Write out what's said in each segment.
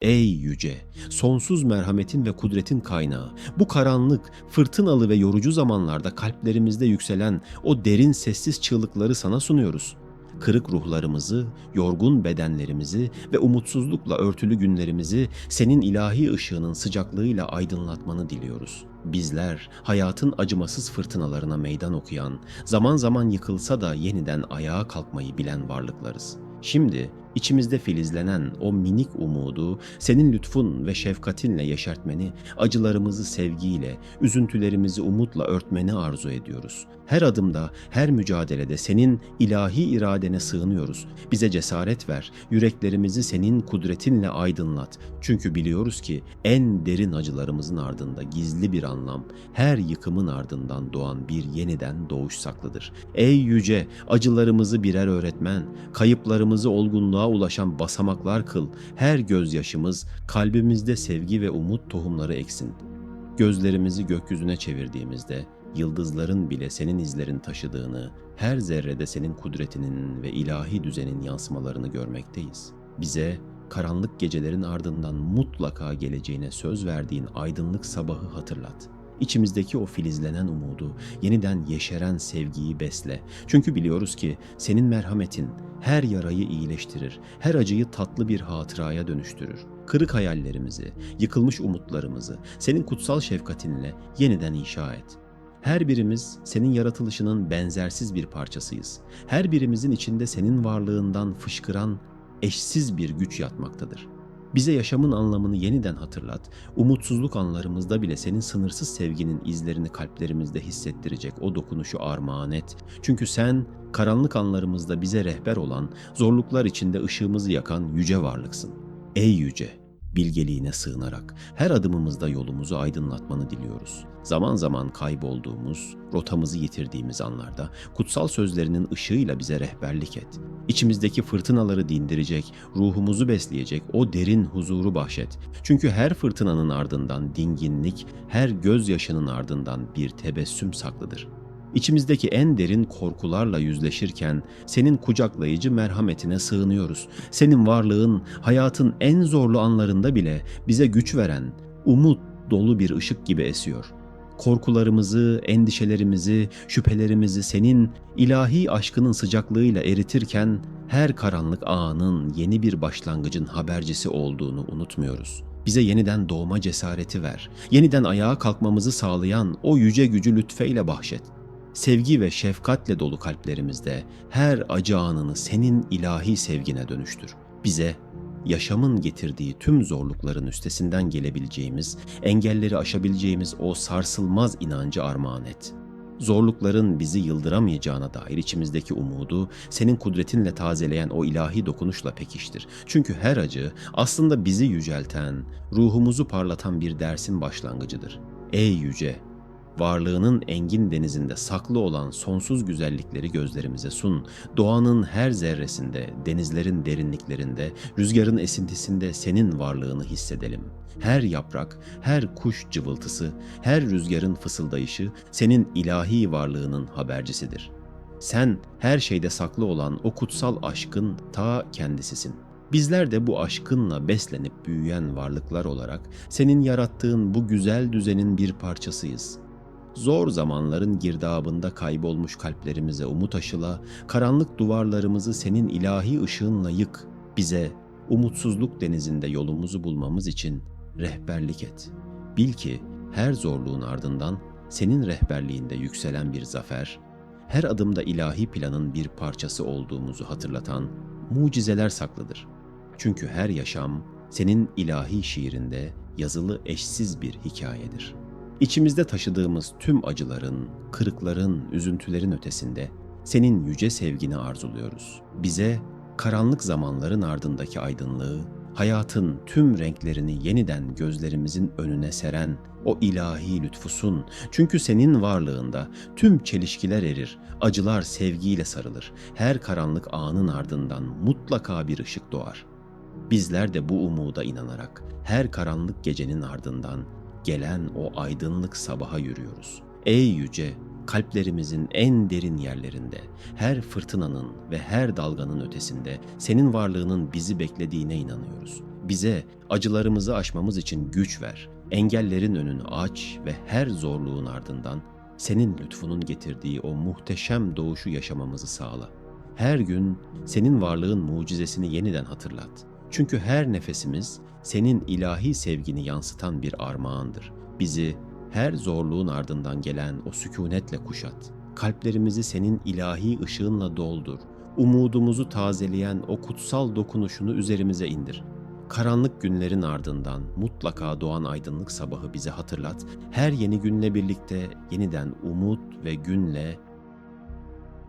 Ey yüce, sonsuz merhametin ve kudretin kaynağı, bu karanlık, fırtınalı ve yorucu zamanlarda kalplerimizde yükselen o derin sessiz çığlıkları sana sunuyoruz. Kırık ruhlarımızı, yorgun bedenlerimizi ve umutsuzlukla örtülü günlerimizi senin ilahi ışığının sıcaklığıyla aydınlatmanı diliyoruz. Bizler hayatın acımasız fırtınalarına meydan okuyan, zaman zaman yıkılsa da yeniden ayağa kalkmayı bilen varlıklarız. Şimdi içimizde filizlenen o minik umudu senin lütfun ve şefkatinle yeşertmeni, acılarımızı sevgiyle, üzüntülerimizi umutla örtmeni arzu ediyoruz. Her adımda, her mücadelede senin ilahi iradene sığınıyoruz. Bize cesaret ver, yüreklerimizi senin kudretinle aydınlat. Çünkü biliyoruz ki en derin acılarımızın ardında gizli bir anlam, her yıkımın ardından doğan bir yeniden doğuş saklıdır. Ey yüce, acılarımızı birer öğretmen, kayıplarımızı olgunluğa ulaşan basamaklar kıl. Her gözyaşımız kalbimizde sevgi ve umut tohumları eksin. Gözlerimizi gökyüzüne çevirdiğimizde yıldızların bile senin izlerin taşıdığını, her zerrede senin kudretinin ve ilahi düzenin yansımalarını görmekteyiz. Bize karanlık gecelerin ardından mutlaka geleceğine söz verdiğin aydınlık sabahı hatırlat. İçimizdeki o filizlenen umudu, yeniden yeşeren sevgiyi besle. Çünkü biliyoruz ki senin merhametin her yarayı iyileştirir, her acıyı tatlı bir hatıraya dönüştürür. Kırık hayallerimizi, yıkılmış umutlarımızı senin kutsal şefkatinle yeniden inşa et. Her birimiz senin yaratılışının benzersiz bir parçasıyız. Her birimizin içinde senin varlığından fışkıran eşsiz bir güç yatmaktadır. Bize yaşamın anlamını yeniden hatırlat. Umutsuzluk anlarımızda bile senin sınırsız sevginin izlerini kalplerimizde hissettirecek o dokunuşu armağan et. Çünkü sen karanlık anlarımızda bize rehber olan, zorluklar içinde ışığımızı yakan yüce varlıksın. Ey yüce, bilgeliğine sığınarak her adımımızda yolumuzu aydınlatmanı diliyoruz. Zaman zaman kaybolduğumuz, rotamızı yitirdiğimiz anlarda kutsal sözlerinin ışığıyla bize rehberlik et. İçimizdeki fırtınaları dindirecek, ruhumuzu besleyecek o derin huzuru bahşet. Çünkü her fırtınanın ardından dinginlik, her gözyaşının ardından bir tebessüm saklıdır. İçimizdeki en derin korkularla yüzleşirken senin kucaklayıcı merhametine sığınıyoruz. Senin varlığın hayatın en zorlu anlarında bile bize güç veren, umut dolu bir ışık gibi esiyor. Korkularımızı, endişelerimizi, şüphelerimizi senin ilahi aşkının sıcaklığıyla eritirken her karanlık anın yeni bir başlangıcın habercisi olduğunu unutmuyoruz. Bize yeniden doğma cesareti ver. Yeniden ayağa kalkmamızı sağlayan o yüce gücü lütfeyle bahşet sevgi ve şefkatle dolu kalplerimizde her acı anını senin ilahi sevgine dönüştür. Bize yaşamın getirdiği tüm zorlukların üstesinden gelebileceğimiz, engelleri aşabileceğimiz o sarsılmaz inancı armağan et. Zorlukların bizi yıldıramayacağına dair içimizdeki umudu senin kudretinle tazeleyen o ilahi dokunuşla pekiştir. Çünkü her acı aslında bizi yücelten, ruhumuzu parlatan bir dersin başlangıcıdır. Ey yüce, varlığının engin denizinde saklı olan sonsuz güzellikleri gözlerimize sun. Doğanın her zerresinde, denizlerin derinliklerinde, rüzgarın esintisinde senin varlığını hissedelim. Her yaprak, her kuş cıvıltısı, her rüzgarın fısıldayışı senin ilahi varlığının habercisidir. Sen her şeyde saklı olan o kutsal aşkın ta kendisisin. Bizler de bu aşkınla beslenip büyüyen varlıklar olarak senin yarattığın bu güzel düzenin bir parçasıyız. Zor zamanların girdabında kaybolmuş kalplerimize umut aşıla, karanlık duvarlarımızı senin ilahi ışığınla yık. Bize umutsuzluk denizinde yolumuzu bulmamız için rehberlik et. Bil ki her zorluğun ardından senin rehberliğinde yükselen bir zafer, her adımda ilahi planın bir parçası olduğumuzu hatırlatan mucizeler saklıdır. Çünkü her yaşam senin ilahi şiirinde yazılı eşsiz bir hikayedir.'' İçimizde taşıdığımız tüm acıların, kırıkların, üzüntülerin ötesinde senin yüce sevgini arzuluyoruz. Bize karanlık zamanların ardındaki aydınlığı, hayatın tüm renklerini yeniden gözlerimizin önüne seren o ilahi lütfusun. Çünkü senin varlığında tüm çelişkiler erir, acılar sevgiyle sarılır. Her karanlık anın ardından mutlaka bir ışık doğar. Bizler de bu umuda inanarak her karanlık gecenin ardından gelen o aydınlık sabaha yürüyoruz. Ey yüce, kalplerimizin en derin yerlerinde, her fırtınanın ve her dalganın ötesinde senin varlığının bizi beklediğine inanıyoruz. Bize acılarımızı aşmamız için güç ver. Engellerin önünü aç ve her zorluğun ardından senin lütfunun getirdiği o muhteşem doğuşu yaşamamızı sağla. Her gün senin varlığın mucizesini yeniden hatırlat. Çünkü her nefesimiz senin ilahi sevgini yansıtan bir armağandır. Bizi her zorluğun ardından gelen o sükunetle kuşat. Kalplerimizi senin ilahi ışığınla doldur. Umudumuzu tazeleyen o kutsal dokunuşunu üzerimize indir. Karanlık günlerin ardından mutlaka doğan aydınlık sabahı bize hatırlat. Her yeni günle birlikte yeniden umut ve günle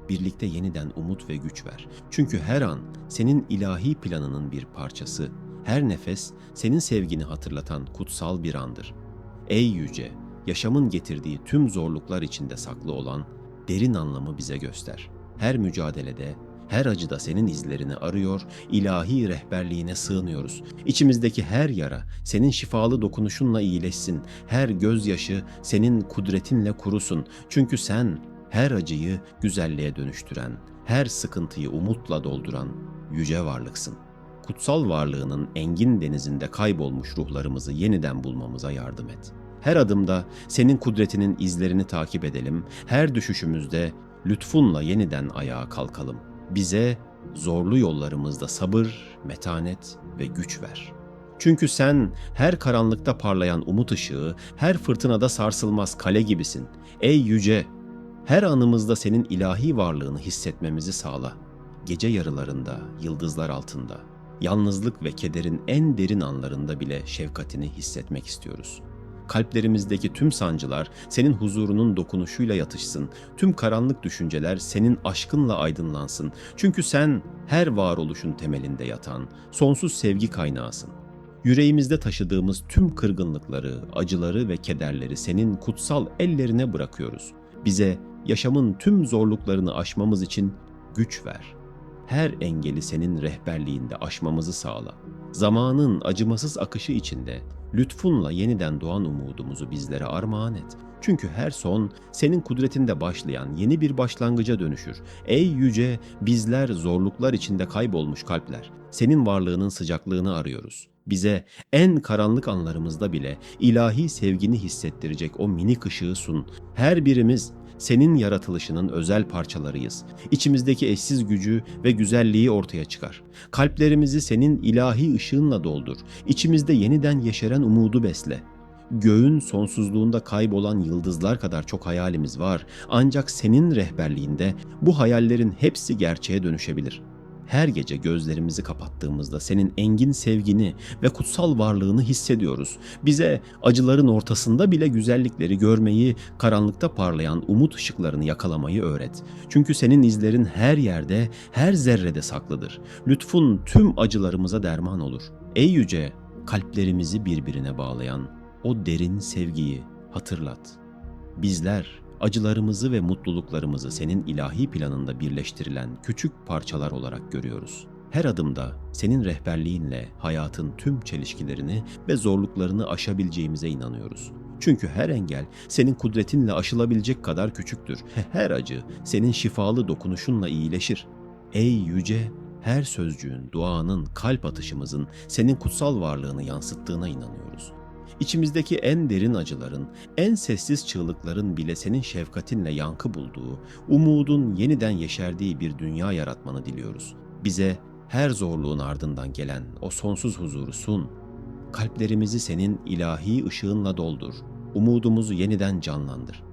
birlikte yeniden umut ve güç ver. Çünkü her an senin ilahi planının bir parçası. Her nefes senin sevgini hatırlatan kutsal bir andır. Ey yüce, yaşamın getirdiği tüm zorluklar içinde saklı olan derin anlamı bize göster. Her mücadelede, her acıda senin izlerini arıyor, ilahi rehberliğine sığınıyoruz. İçimizdeki her yara senin şifalı dokunuşunla iyileşsin. Her gözyaşı senin kudretinle kurusun. Çünkü sen her acıyı güzelliğe dönüştüren, her sıkıntıyı umutla dolduran yüce varlıksın. Kutsal varlığının engin denizinde kaybolmuş ruhlarımızı yeniden bulmamıza yardım et. Her adımda senin kudretinin izlerini takip edelim. Her düşüşümüzde lütfunla yeniden ayağa kalkalım. Bize zorlu yollarımızda sabır, metanet ve güç ver. Çünkü sen her karanlıkta parlayan umut ışığı, her fırtınada sarsılmaz kale gibisin. Ey yüce, her anımızda senin ilahi varlığını hissetmemizi sağla. Gece yarılarında, yıldızlar altında, yalnızlık ve kederin en derin anlarında bile şefkatini hissetmek istiyoruz. Kalplerimizdeki tüm sancılar senin huzurunun dokunuşuyla yatışsın. Tüm karanlık düşünceler senin aşkınla aydınlansın. Çünkü sen her varoluşun temelinde yatan sonsuz sevgi kaynağısın. Yüreğimizde taşıdığımız tüm kırgınlıkları, acıları ve kederleri senin kutsal ellerine bırakıyoruz. Bize yaşamın tüm zorluklarını aşmamız için güç ver. Her engeli senin rehberliğinde aşmamızı sağla. Zamanın acımasız akışı içinde lütfunla yeniden doğan umudumuzu bizlere armağan et. Çünkü her son senin kudretinde başlayan yeni bir başlangıca dönüşür. Ey yüce, bizler zorluklar içinde kaybolmuş kalpler. Senin varlığının sıcaklığını arıyoruz. Bize en karanlık anlarımızda bile ilahi sevgini hissettirecek o minik ışığı sun. Her birimiz senin yaratılışının özel parçalarıyız. İçimizdeki eşsiz gücü ve güzelliği ortaya çıkar. Kalplerimizi senin ilahi ışığınla doldur. İçimizde yeniden yeşeren umudu besle. Göğün sonsuzluğunda kaybolan yıldızlar kadar çok hayalimiz var. Ancak senin rehberliğinde bu hayallerin hepsi gerçeğe dönüşebilir. Her gece gözlerimizi kapattığımızda senin engin sevgini ve kutsal varlığını hissediyoruz. Bize acıların ortasında bile güzellikleri görmeyi, karanlıkta parlayan umut ışıklarını yakalamayı öğret. Çünkü senin izlerin her yerde, her zerrede saklıdır. Lütfun tüm acılarımıza derman olur. Ey yüce, kalplerimizi birbirine bağlayan o derin sevgiyi hatırlat. Bizler acılarımızı ve mutluluklarımızı senin ilahi planında birleştirilen küçük parçalar olarak görüyoruz. Her adımda senin rehberliğinle hayatın tüm çelişkilerini ve zorluklarını aşabileceğimize inanıyoruz. Çünkü her engel senin kudretinle aşılabilecek kadar küçüktür. Her acı senin şifalı dokunuşunla iyileşir. Ey yüce, her sözcüğün, duanın, kalp atışımızın senin kutsal varlığını yansıttığına inanıyoruz. İçimizdeki en derin acıların, en sessiz çığlıkların bile senin şefkatinle yankı bulduğu, umudun yeniden yeşerdiği bir dünya yaratmanı diliyoruz. Bize her zorluğun ardından gelen o sonsuz huzuru sun. Kalplerimizi senin ilahi ışığınla doldur. Umudumuzu yeniden canlandır.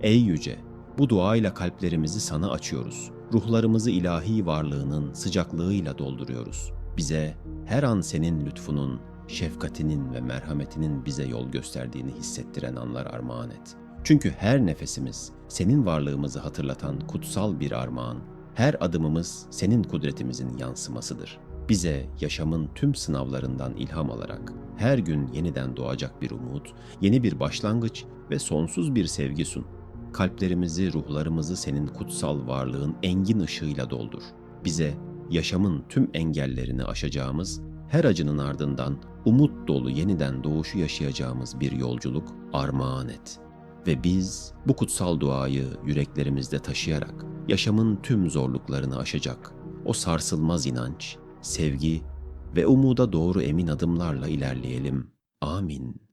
Ey yüce, bu duayla kalplerimizi sana açıyoruz. Ruhlarımızı ilahi varlığının sıcaklığıyla dolduruyoruz. Bize her an senin lütfunun, şefkatinin ve merhametinin bize yol gösterdiğini hissettiren anlar armağan et. Çünkü her nefesimiz senin varlığımızı hatırlatan kutsal bir armağan. Her adımımız senin kudretimizin yansımasıdır. Bize yaşamın tüm sınavlarından ilham alarak her gün yeniden doğacak bir umut, yeni bir başlangıç ve sonsuz bir sevgi sun. Kalplerimizi, ruhlarımızı senin kutsal varlığın engin ışığıyla doldur. Bize yaşamın tüm engellerini aşacağımız her acının ardından umut dolu yeniden doğuşu yaşayacağımız bir yolculuk armağan et. Ve biz bu kutsal duayı yüreklerimizde taşıyarak yaşamın tüm zorluklarını aşacak o sarsılmaz inanç, sevgi ve umuda doğru emin adımlarla ilerleyelim. Amin.